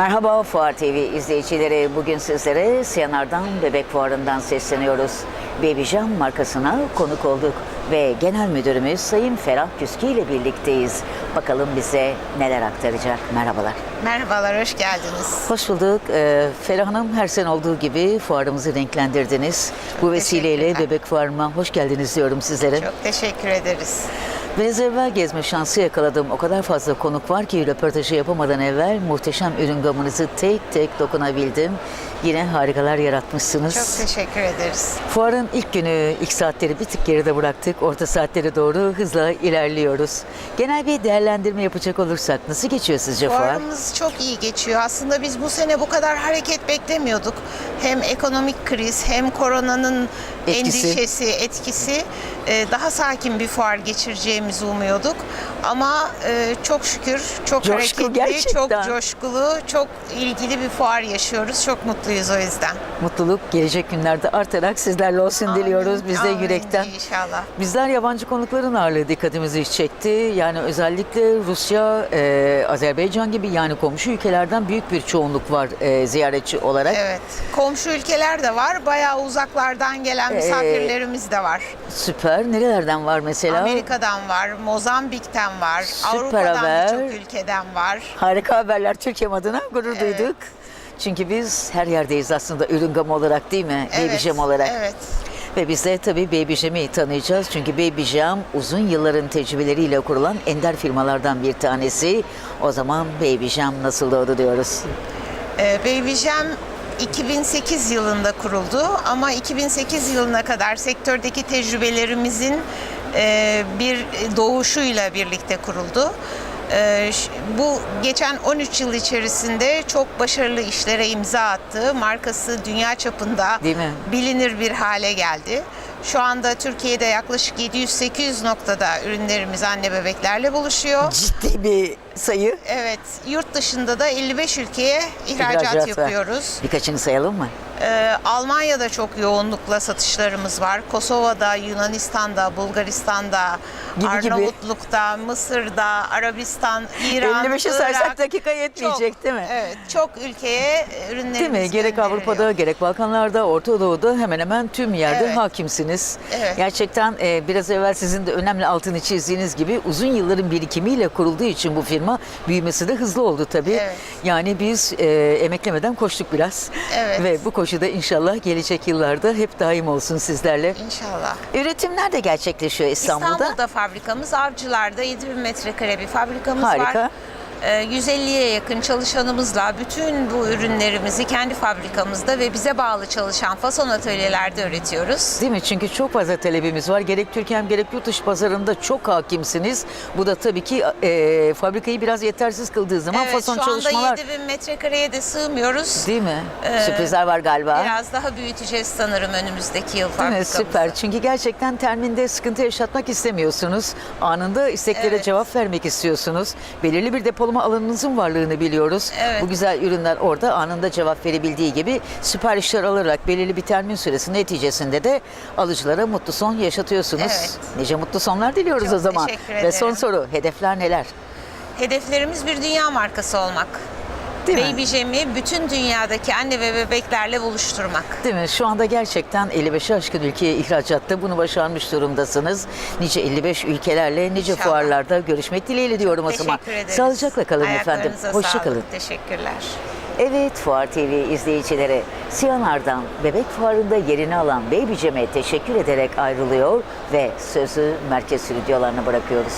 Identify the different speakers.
Speaker 1: Merhaba Fuar TV izleyicileri. Bugün sizlere Siyanar'dan Bebek Fuarı'ndan sesleniyoruz. Baby Jam markasına konuk olduk ve Genel Müdürümüz Sayın Ferah Küski ile birlikteyiz. Bakalım bize neler aktaracak. Merhabalar.
Speaker 2: Merhabalar, hoş geldiniz.
Speaker 1: Hoş bulduk. Ee, Ferah Hanım her sene olduğu gibi fuarımızı renklendirdiniz. Bu vesileyle. Bebek Fuarı'ma hoş geldiniz diyorum sizlere.
Speaker 2: Çok teşekkür ederiz.
Speaker 1: Biraz evvel gezme şansı yakaladım. O kadar fazla konuk var ki röportajı yapamadan evvel muhteşem ürün gamınızı tek tek dokunabildim. Yine harikalar yaratmışsınız.
Speaker 2: Çok teşekkür ederiz.
Speaker 1: Fuarın ilk günü, ilk saatleri bir tık geride bıraktık. Orta saatlere doğru hızla ilerliyoruz. Genel bir değerlendirme yapacak olursak nasıl geçiyor sizce fuar?
Speaker 2: Fuarımız çok iyi geçiyor. Aslında biz bu sene bu kadar hareket beklemiyorduk. Hem ekonomik kriz hem koronanın
Speaker 1: Etkisi.
Speaker 2: endişesi, etkisi e, daha sakin bir fuar geçireceğimizi umuyorduk. Ama e, çok şükür çok
Speaker 1: Coşku,
Speaker 2: hareketli,
Speaker 1: gerçekten.
Speaker 2: çok coşkulu, çok ilgili bir fuar yaşıyoruz. Çok mutluyuz o yüzden.
Speaker 1: Mutluluk gelecek günlerde artarak sizlerle olsun diliyoruz. Biz de
Speaker 2: Amin
Speaker 1: yürekten.
Speaker 2: İnşallah.
Speaker 1: Bizler yabancı konukların ağırlığı dikkatimizi çekti. Yani özellikle Rusya, e, Azerbaycan gibi yani komşu ülkelerden büyük bir çoğunluk var e, ziyaretçi olarak.
Speaker 2: Evet. Komşu ülkeler de var. Bayağı uzaklardan gelen
Speaker 1: Ee,
Speaker 2: misafirlerimiz de var.
Speaker 1: Süper. Nerelerden var mesela?
Speaker 2: Amerika'dan var, Mozambik'ten var,
Speaker 1: Süper
Speaker 2: Avrupa'dan birçok ülkeden var.
Speaker 1: Harika haberler Türkiye adına gurur
Speaker 2: Evet.
Speaker 1: duyduk. Çünkü biz her yerdeyiz aslında ürün gamı olarak değil mi? Baby
Speaker 2: Evet,
Speaker 1: Jam olarak.
Speaker 2: Evet.
Speaker 1: Ve biz de tabii Baby Jam'i tanıyacağız. Çünkü Baby Jam uzun yılların tecrübeleriyle kurulan ender firmalardan bir tanesi. O zaman Baby Jam nasıl doğdu diyoruz.
Speaker 2: Ee, Baby Jam 2008 yılında kuruldu ama 2008 yılına kadar sektördeki tecrübelerimizin e, bir doğuşuyla birlikte kuruldu. Ee, Bu geçen 13 yıl içerisinde çok başarılı işlere imza attı. Markası dünya çapında bilinir bir hale geldi. Şu anda Türkiye'de yaklaşık 700-800 noktada ürünlerimiz anne bebeklerle buluşuyor.
Speaker 1: Ciddi bir sayı.
Speaker 2: Evet, yurt dışında da 55 ülkeye ihracat,
Speaker 1: İhracat var.
Speaker 2: yapıyoruz.
Speaker 1: Birkaçını sayalım mı?
Speaker 2: Ee, Almanya'da çok yoğunlukla satışlarımız var. Kosova'da, Yunanistan'da, Bulgaristan'da,
Speaker 1: Gibi gibi.
Speaker 2: Arnavutluk'ta, Mısır'da, Arabistan, İran,
Speaker 1: 55'i saysak dakika yetmeyecek
Speaker 2: Çok,
Speaker 1: değil mi?
Speaker 2: Evet, çok ülkeye ürünlerimiz
Speaker 1: Değil mi? Gerek. Avrupa'da, gerek Balkanlarda, Orta Doğu'da hemen hemen tüm yerde
Speaker 2: Evet.
Speaker 1: hakimsiniz.
Speaker 2: Evet.
Speaker 1: Gerçekten e, biraz evvel sizin de önemli altını çizdiğiniz gibi uzun yılların birikimiyle kurulduğu için bu firma büyümesi de hızlı oldu tabii.
Speaker 2: Evet.
Speaker 1: Yani biz e, emeklemeden koştuk biraz.
Speaker 2: Evet.
Speaker 1: Ve bu koşuda inşallah gelecek yıllarda hep daim olsun sizlerle.
Speaker 2: İnşallah.
Speaker 1: Üretim nerede gerçekleşiyor İstanbul'da?
Speaker 2: İstanbul'da fabrikamız, Avcılar'da 7000 metrekare bir fabrikamız
Speaker 1: Harika.
Speaker 2: var. Ee, 150'ye yakın çalışanımızla bütün bu ürünlerimizi kendi fabrikamızda ve bize bağlı çalışan fason atölyelerde üretiyoruz.
Speaker 1: Değil mi? Çünkü çok fazla talebimiz var. Gerek Türkiye hem gerek yurt dışı pazarında çok hakimsiniz. Bu da tabii ki e, fabrikayı biraz yetersiz kıldığı zaman
Speaker 2: Evet,
Speaker 1: fason
Speaker 2: şu anda
Speaker 1: çalışmalar
Speaker 2: 7000 metrekareye de sığmıyoruz.
Speaker 1: değil mi?
Speaker 2: Ee,
Speaker 1: Sürprizler var galiba.
Speaker 2: Biraz daha büyüteceğiz sanırım önümüzdeki yıl fabrikamızı.
Speaker 1: Süper. Çünkü gerçekten terminde sıkıntı yaşatmak istemiyorsunuz. Anında isteklere
Speaker 2: Evet.
Speaker 1: cevap vermek istiyorsunuz. Belirli bir depolama alanınızın varlığını biliyoruz.
Speaker 2: Evet.
Speaker 1: Bu güzel ürünler orada anında cevap verebildiği gibi siparişler alarak belirli bir termin süresi neticesinde de alıcılara mutlu son yaşatıyorsunuz.
Speaker 2: Evet.
Speaker 1: Nice mutlu sonlar diliyoruz
Speaker 2: Çok
Speaker 1: o zaman.
Speaker 2: teşekkür
Speaker 1: Ve son soru, hedefler neler?
Speaker 2: Hedeflerimiz bir dünya markası olmak.
Speaker 1: Değil mi?
Speaker 2: Baby Jam'i bütün dünyadaki anne ve bebeklerle buluşturmak.
Speaker 1: Değil mi? Şu anda gerçekten 55'i aşkın ülkeye ihracatta bunu başarmış durumdasınız. Nice 55 ülkelerle, nice
Speaker 2: İnşallah.
Speaker 1: fuarlarda görüşmek dileğiyle diyorum o zaman.
Speaker 2: Teşekkür ederiz.
Speaker 1: Sağlıcakla kalın efendim. Hoşçakalın.
Speaker 2: Teşekkürler.
Speaker 1: Evet Fuar TV izleyicileri, Siyanar'dan Bebek Fuarı'nda yerini alan Baby Jam'e teşekkür ederek ayrılıyor ve sözü merkez stüdyolarına bırakıyoruz.